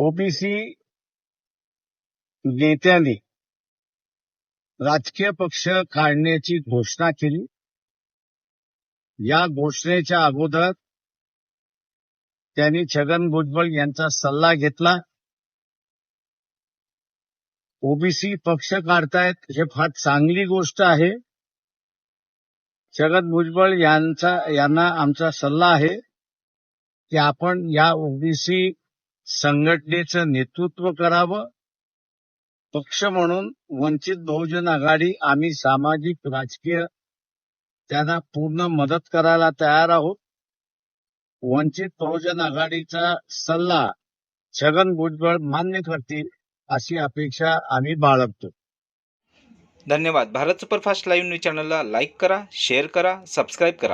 OBC नेत्यांनी राजकीय पक्ष काढण्याची घोषणा केली. या घोषणेच्या अगोदर त्यांनी छगन भुजबळ यांचा सल्ला घेतला. ओबीसी पक्ष काढतायत हे फार चांगली गोष्ट आहे. छगन भुजबळ यांचा यांना आमचा सल्ला आहे की आपण या ओबीसी संघटनेचं नेतृत्व करावं. पक्ष म्हणून वंचित बहुजन आघाडी आम्ही सामाजिक राजकीय त्यांना पूर्ण मदत करायला तयार आहोत. वंचित बहुजन आघाडीचा सल्ला छगन भुजबळ मान्य करतील अशी अपेक्षा आम्ही बाळगतो. धन्यवाद. भारत सुपरफास्ट लाईव्ह न्यूज चॅनलला लाईक करा शेअर करा सबस्क्राईब करा.